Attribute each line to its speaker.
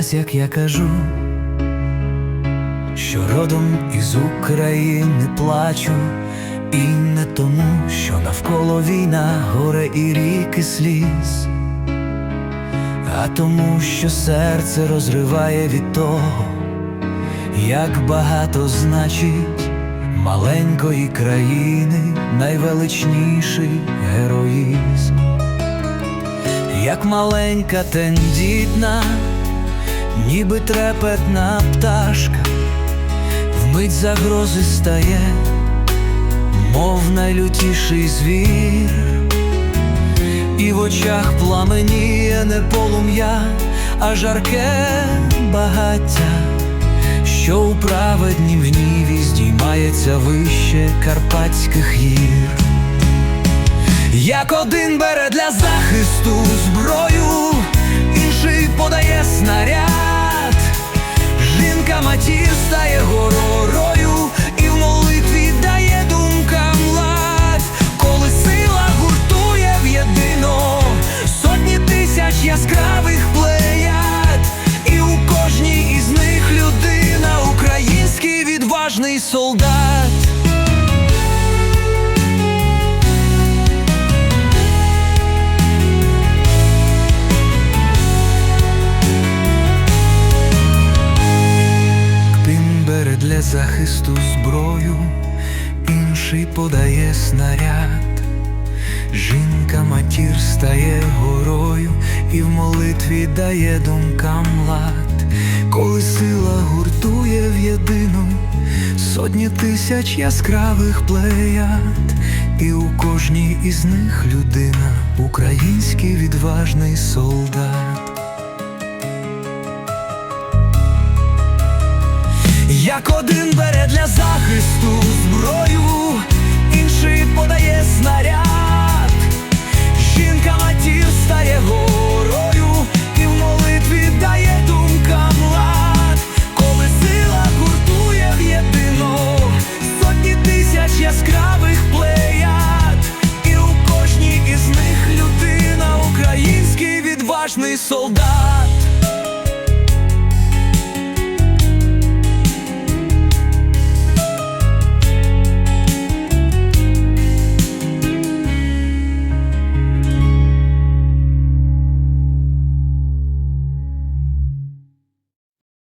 Speaker 1: ось як я кажу, що родом із України плачу, і не тому, що навколо війна, горе і ріки сліз, а тому, що серце розриває від того, як багато значить маленької країни найвеличніший героїзм. Як маленька тендітна, ніби трепетна пташка, вмить загрози стає, мов найлютіший звір, і в очах пламеніє не полум'я, а жарке багаття, що у праведнім гніві здіймається вище Карпатських гір. Як один бере для захисту зброю, інший подає снаряд, відважний солдат. Один бере для захисту зброю, інший подає снаряд. Жінка матір стає горою і в молитві дає думкам лад, коли сила гуртує в єдину сотні тисяч яскравих плеяд, і у кожній із них людина, український відважний солдат. Як один бере для захисту зброю, солдат.